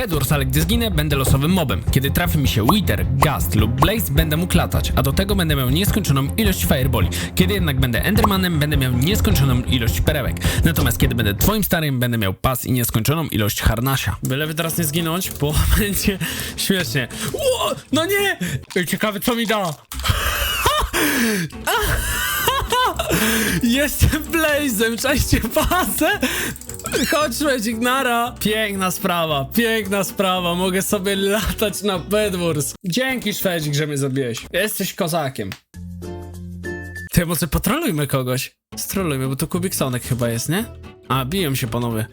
Edwards, ale gdy zginę, będę losowym mobem. Kiedy trafi mi się Wither, Gast lub Blaze, będę mógł latać, a do tego będę miał nieskończoną ilość fireboli. Kiedy jednak będę Endermanem, będę miał nieskończoną ilość perełek. Natomiast kiedy będę twoim starym, będę miał pas i nieskończoną ilość harnasia. Byleby teraz nie zginąć, bo będzie śmiesznie. Ło, no nie! Ciekawe, co mi da. Jestem Blazem, cześć pasę! Chodź, Szwedzik, nara! Piękna sprawa, piękna sprawa, mogę sobie latać na Bedwars. Dzięki, Szwedzik, że mnie zabiłeś. Jesteś kozakiem. Ty, może patrolujmy kogoś? Strolujmy, bo to Kubiksonek chyba jest, nie? A, biją się panowie.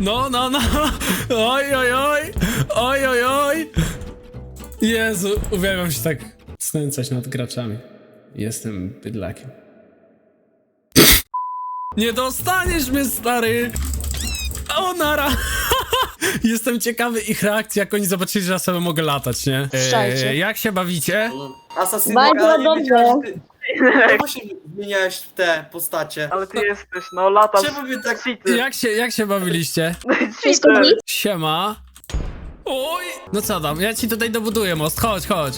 No, no, no! Oj, oj, oj! Oj, oj, oj! Jezu, uwielbiam się tak snęcać nad graczami. Jestem bydlakiem. Nie dostaniesz mnie, stary! O, nara! Jestem ciekawy ich reakcji, jak oni zobaczyli, że ja sobie mogę latać, nie? Szczajcie. jak się bawicie? Asasyn, Bardzo ale nie dobrze. wiedziałem, że ty... Zmieniałeś w te postacie? Ale ty jesteś, no latasz. Czemu mnie tak... Jak się, jak się bawiliście? Wszystko Cheater. git? Siema. Oj! No co tam, ja ci tutaj dobuduję most, chodź, chodź.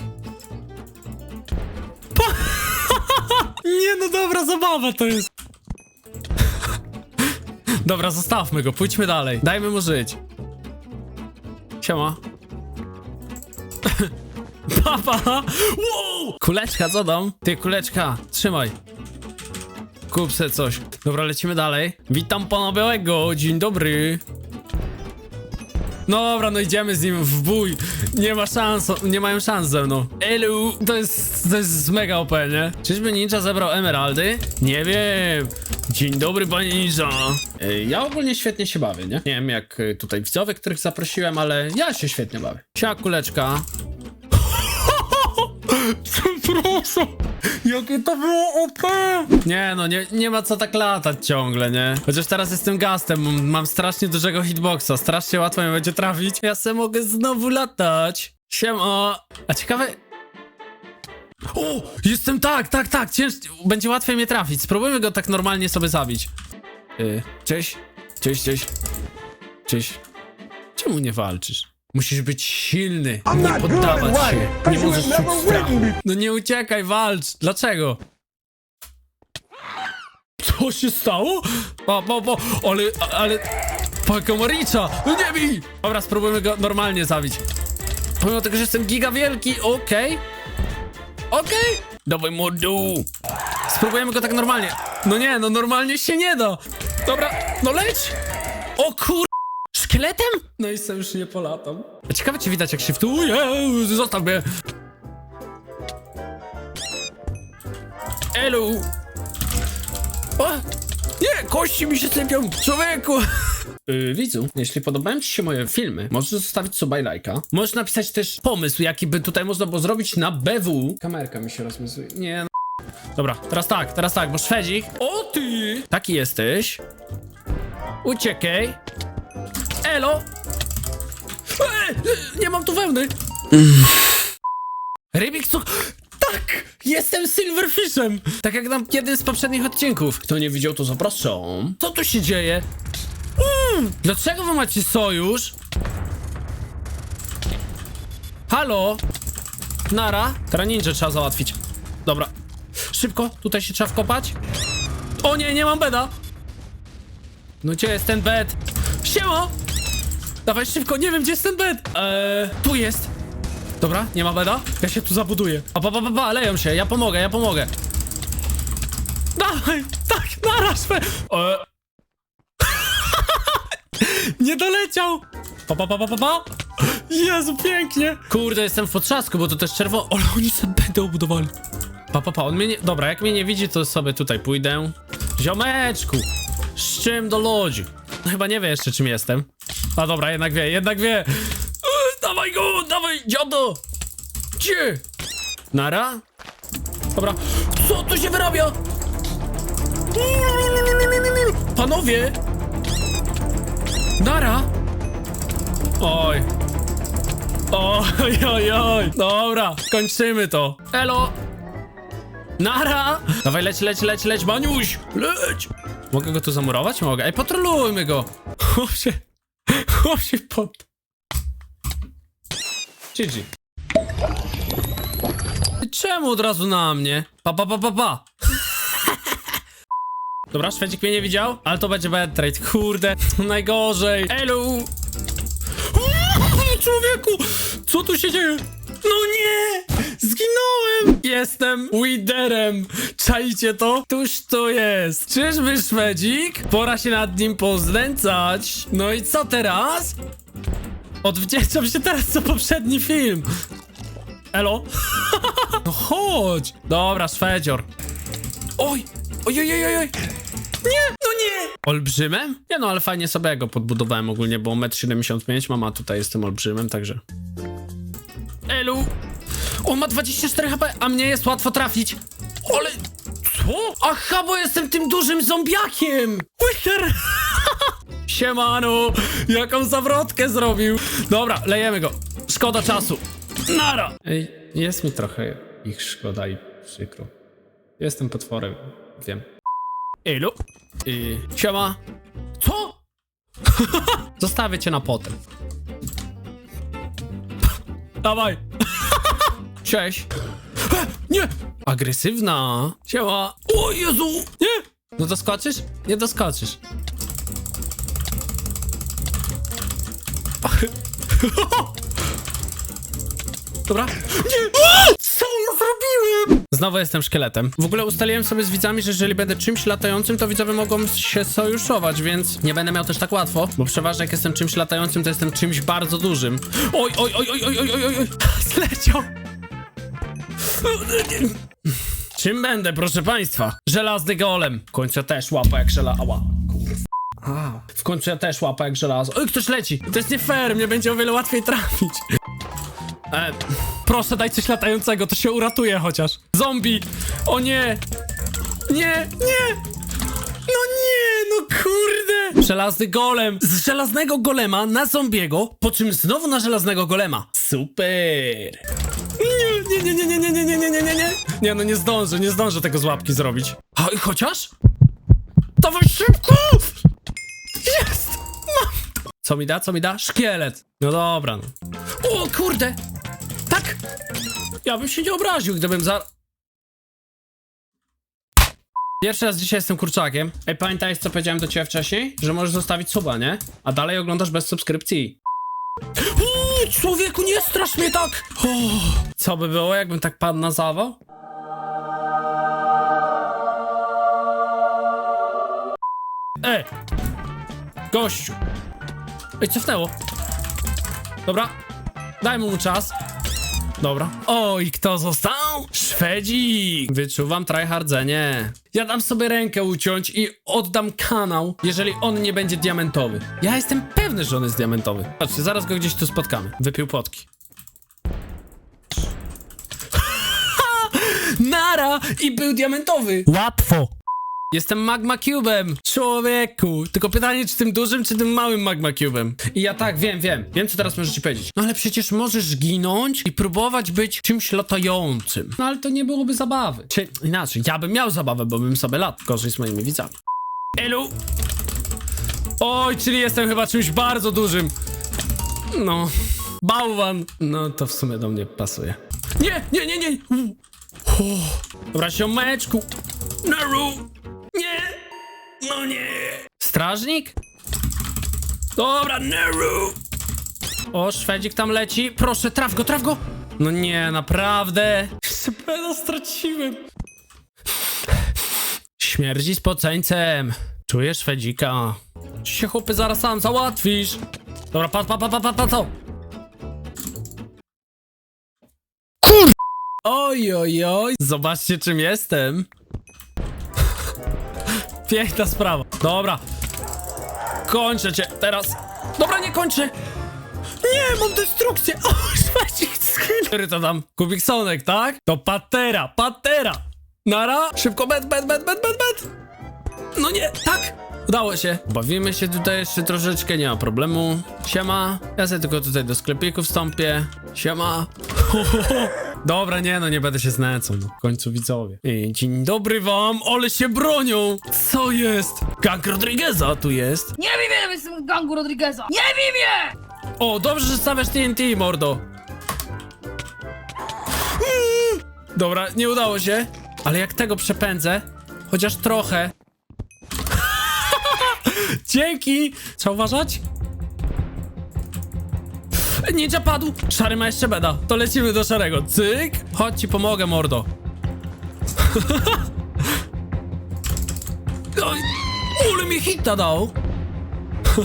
Pa- Nie no dobra, zabawa to jest. Dobra, zostawmy go, pójdźmy dalej. Dajmy mu żyć. Siema. Papa! Wow! Kuleczka, co dam? Ty, kuleczka, trzymaj. Kup coś. Dobra, lecimy dalej. Witam pana Białego, dzień dobry. No dobra, no idziemy z nim w bój. Nie ma szans, nie mają szans ze mną. Elu, to jest, to jest mega OP, nie? Czyżby ninja zebrał emeraldy? Nie wiem. Dzień dobry, panie ninja. Ja ogólnie świetnie się bawię, nie? Nie wiem jak y, tutaj widzowie, których zaprosiłem, ale ja się świetnie bawię. Siema, jakie to było OP! Nie no, nie, nie ma co tak latać ciągle, nie? Chociaż teraz jestem gastem, mam- strasznie dużego hitboxa, strasznie łatwo mi będzie trafić. Ja se mogę znowu latać. Siema! A ciekawe... O! Jestem tak, tak, tak, cięż... będzie łatwiej mnie trafić. Spróbujmy go tak normalnie sobie zabić. Yy, cześć, cześć, cześć, cześć. Czemu nie walczysz? Musisz być silny, nie poddawać się, nie możesz czuć strachu. No nie uciekaj, walcz! Dlaczego? Co się stało? Pa, pa, pa, ale, ale... Paka Maricza! No nie bij! Dobra, spróbujmy go normalnie zabić. Pomimo tego, że jestem giga wielki, okej. Okej! Dawaj mordu! Spróbujemy go tak normalnie. No nie, no normalnie się nie da. Dobra, no leć! O kur... Szkieletem? No i sobie już nie polatam. A Ciekawe, czy widać jak shiftuje. Zostaw mnie. Elu. O! Nie, kości mi się sypią, człowieku! Yy, widzu, jeśli podobają Ci się moje filmy, możesz zostawić suba i lajka. Możesz napisać też pomysł, jaki by tutaj można było zrobić na BW. Kamerka mi się rozmysłuje. Nie, no. Dobra, teraz tak, teraz tak, bo Szwedzik... O ty! Taki jesteś. Uciekaj. Elo! Nie mam tu wełny! Rybik cuk... Tak! Jestem Silverfishem! Tak jak na jednym z poprzednich odcinków. Kto nie widział, to zapraszam. Co tu się dzieje? Mm, dlaczego wy macie sojusz? Halo? Nara? Teraz ninja trzeba załatwić. Dobra. Szybko, tutaj się trzeba wkopać. O nie, nie mam beda! No gdzie jest ten bed? Siema! Dawaj szybko, nie wiem gdzie jest ten bed! Eee, tu jest! Dobra, nie ma beda? Ja się tu zabuduję. A ba, ba, ba, ba, leją się, ja pomogę, ja pomogę. Dawaj, tak, naraz! Eee. nie doleciał! Pa, pa, pa, pa, pa, pa. Jezu, pięknie! Kurde, jestem w potrzasku, bo to też czerwono. Ale oni sobie będą budowali. Pa, pa, pa, on mnie nie... Dobra, jak mnie nie widzi, to sobie tutaj pójdę. Ziomeczku! Z czym do ludzi? No chyba nie wie jeszcze, czym jestem. A dobra, jednak wie, jednak wie. Eee, dawaj go, dawaj, dziado! Gdzie? Nara? Dobra. Co tu się wyrabia? Panowie! Nara? Oj. Oj, oj, oj. Dobra, kończymy to. Elo! Nara! Dawaj, leć, leć, leć, leć, Maniuś! Leć! Mogę go tu zamurować? Mogę. Ej, patrolujmy go! Chłop się... Chłop się pod... Czemu od razu na mnie? Pa, pa, pa, pa, pa. Dobra, Szwedzik mnie nie widział, ale to będzie bad trade. Kurde, najgorzej. Elu! Uuu, Człowieku! Co tu się dzieje? No nie! Zginąłem! Jestem Widerem! Czajcie to? Tuż to jest! Czyżby Szwedzik? Pora się nad nim poznęcać. No i co teraz? Odwdzięczam się teraz za poprzedni film. Elo? no chodź! Dobra, Szwedzior. Oj! Oj, oj, oj, oj! Nie, no nie! Olbrzymem? Nie no, ale fajnie sobie go podbudowałem ogólnie, bo 1,75 m mam, a tutaj jestem olbrzymem, także... Elu! On ma 24 HP, a mnie jest łatwo trafić. Ale... Co? Aha, bo jestem tym dużym zombiakiem! Wicher! Siemano! Jaką zawrotkę zrobił! Dobra, lejemy go. Szkoda czasu. Nara! Ej, jest mi trochę ich szkoda i przykro. Jestem potworem, wiem. Ilu? I... Siema. Co? Zostawię cię na potem. Dawaj. Cześć. E, Nie! Agresywna. Siema. O Jezu! Nie! No doskoczysz? Nie doskoczysz. Dobra. Nie! Co ja zrobiłem? Znowu jestem szkieletem. W ogóle ustaliłem sobie z widzami, że jeżeli będę czymś latającym, to widzowie mogą się sojuszować, więc nie będę miał też tak łatwo, bo przeważnie jak jestem czymś latającym, to jestem czymś bardzo dużym. Oj, oj, oj, oj, oj, oj, oj, oj, oj. Zleciał. Czym będę, proszę państwa? Żelazny golem. W końcu ja też łapa jak żela... Ała. Kurwa. W końcu ja też łapa jak żelazo. Oj, ktoś leci. To jest nie fair, mnie będzie o wiele łatwiej trafić. E, proszę, daj coś latającego, to się uratuje chociaż. Zombie! O nie! Nie, nie! No nie, no kurde! Żelazny golem! Z żelaznego golema na zombiego, po czym znowu na żelaznego golema. Super! Nie, no nie zdążę, nie zdążę tego z łapki zrobić. A, i chociaż? Dawaj szybko! Jest! Mam! Co mi da, co mi da? Szkielet. No dobra, no. O kurde! Tak! Ja bym się nie obraził, gdybym za... Pierwszy raz dzisiaj jestem kurczakiem. Ej, pamiętajesz co powiedziałem do ciebie wcześniej? Że możesz zostawić suba, nie? A dalej oglądasz bez subskrypcji. Uuu, człowieku, nie strasz mnie tak! Co by było, jakbym tak padł na zawał? Ej! Gościu! Ej, cofnęło. Dobra. Daj mu czas. Dobra. Oj, kto został? Szwedzik! Wyczuwam tryhardzenie. Ja dam sobie rękę uciąć i oddam kanał, jeżeli on nie będzie diamentowy. Ja jestem pewny, że on jest diamentowy. Patrzcie, zaraz go gdzieś tu spotkamy. Wypił potki. Nara! I był diamentowy! Łatwo! Jestem Magma Cube'em! Człowieku! Tylko pytanie, czy tym dużym, czy tym małym Magma Cube'em? I ja tak, wiem, wiem. Wiem, co teraz możesz ci powiedzieć. No ale przecież możesz ginąć i próbować być czymś latającym. No ale to nie byłoby zabawy. Czy inaczej, ja bym miał zabawę, bo bym sobie lat. Gorzej z moimi widzami. Elu! Oj, czyli jestem chyba czymś bardzo dużym. No. Bałwan! No to w sumie do mnie pasuje. Nie, nie, nie, nie! Uff. Dobra, siomeczku! Naru! No nie! Strażnik? Dobra, Neru! O, Szwedzik tam leci. Proszę, traf go, traf go! No nie, naprawdę. Jeszcze peda straciłem. Śmierdzi z poceńcem. Czuję Szwedzika. Ci się chłopy zaraz sam załatwisz. Dobra, pat, pat, pat, pat, pat, pat, pat. Kur... Oj, oj, oj. Zobaczcie, czym jestem. Piękna sprawa. Dobra. Kończę cię teraz. Dobra, nie kończę. Nie, mam destrukcję. O, szwedzik skill. To tam? Kubiksonek, tak? To patera, patera. Nara. Szybko, bet, bet, bet, bet, bet, bet. No nie, tak. Udało się. Bawimy się tutaj jeszcze troszeczkę, nie ma problemu. Siema. Ja sobie tylko tutaj do sklepiku wstąpię. Siema. Ho, ho, ho. Dobra, nie no, nie będę się znęcał, no. W końcu widzowie. Dzień dobry wam, ale się bronią! Co jest? Gang Rodrigueza tu jest. Nie wiem, mnie, jestem gangu Rodrigueza! Nie wiem. mnie! O, dobrze, że stawiasz TNT, mordo. Dobra, nie udało się. Ale jak tego przepędzę, chociaż trochę. Dzięki! Trzeba uważać? Ninja padł! Szary ma jeszcze beda. To lecimy do szarego. Cyk! Chodź ci pomogę, mordo. Oj, ule mi hita dał.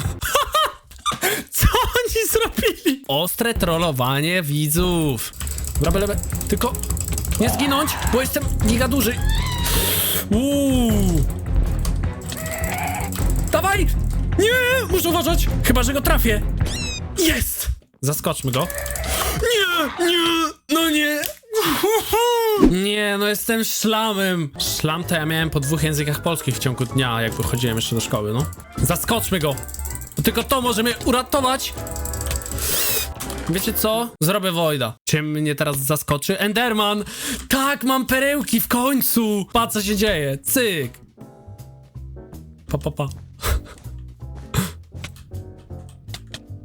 Co oni zrobili? Ostre trollowanie widzów. Dobra, byle. Tylko nie zginąć, bo jestem giga duży. Uuu. Dawaj! Nie! Muszę uważać! Chyba, że go trafię. Jest! Zaskoczmy go. Nie! Nie! No nie! Nie, no jestem szlamem. Szlam to ja miałem po dwóch językach polskich w ciągu dnia, jak wychodziłem jeszcze do szkoły, no. Zaskoczmy go. Tylko to może mnie uratować. Wiecie co? Zrobię Wojda. Czym mnie teraz zaskoczy? Enderman! Tak, mam perełki w końcu! Pa, co się dzieje? Cyk! Pa, pa, pa.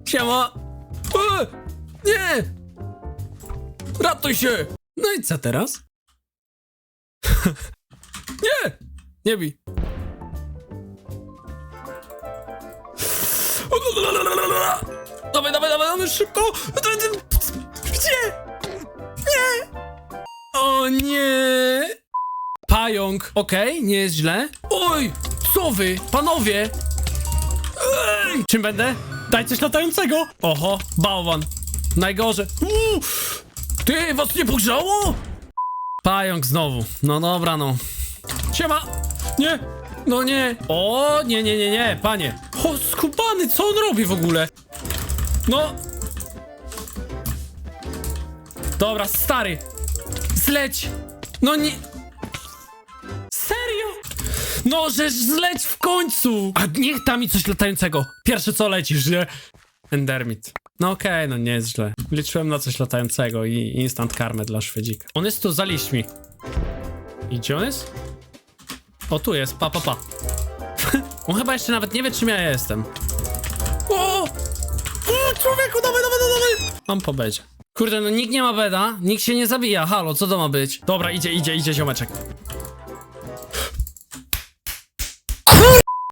Siema! E, nie! Ratuj się! No i co teraz? nie! Nie bij. Dawaj, dawaj, dawaj, dawaj, szybko! Gdzie? Nie! O nie! Pająk, okej, nie jest źle. Oj, co wy, panowie? Ej! Czym będę? Daj coś latającego! Oho, bałwan. Najgorzej. Uuu, ty, was nie pogrzało? Pająk znowu. No dobra, no. Siema! Nie! No nie! O, nie, nie, nie, nie, panie! O, skubany, co on robi w ogóle? No! Dobra, stary! Zleć! No nie... No, żeż zleć w końcu! A niech da mi coś latającego. Pierwsze co lecisz, nie? Endermit. No okej, no nie jest źle. Liczyłem na coś latającego i instant karmę dla Szwedzika. On jest tu za liśćmi. I gdzie on jest? O, tu jest, pa, pa, pa. on chyba jeszcze nawet nie wie, czym ja jestem. O! o człowieku, dawaj, dawaj, dawaj! Mam po bedzie. Kurde, no nikt nie ma beda, nikt się nie zabija. Halo, co to ma być? Dobra, idzie, idzie, idzie ziomeczek.